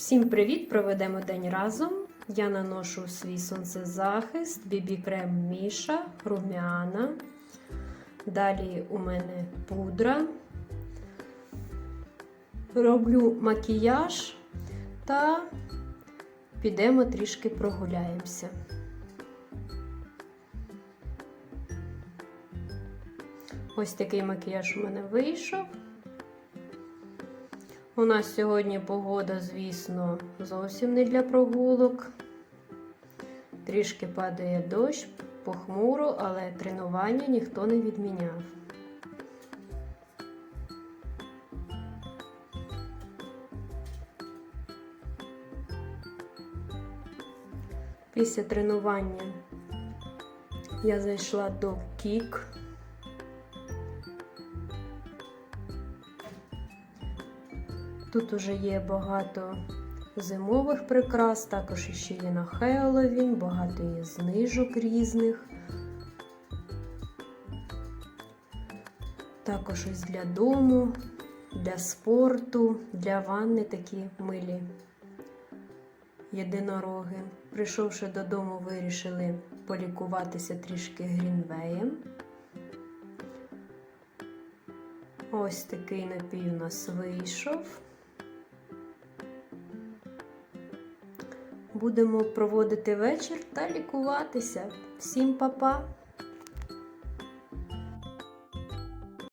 Всім привіт! Проведемо день разом. Я наношу свій сонцезахист, бібі-крем Міша, румяна. Далі у мене пудра. Роблю макіяж та підемо трішки прогуляємося. Ось такий макіяж у мене вийшов. У нас сьогодні погода, звісно, зовсім не для прогулок. Трішки падає дощ, похмуро, але тренування ніхто не відміняв. Після тренування я зайшла до Кік. Тут уже є багато зимових прикрас, також ще є на Хеллоуін, багато є знижок різних. Також ось для дому, для спорту, для ванни такі милі єдинороги. Прийшовши додому, вирішили полікуватися трішки грінвеєм. Ось такий напій у нас вийшов. Будемо проводити вечір та лікуватися. Всім па-па!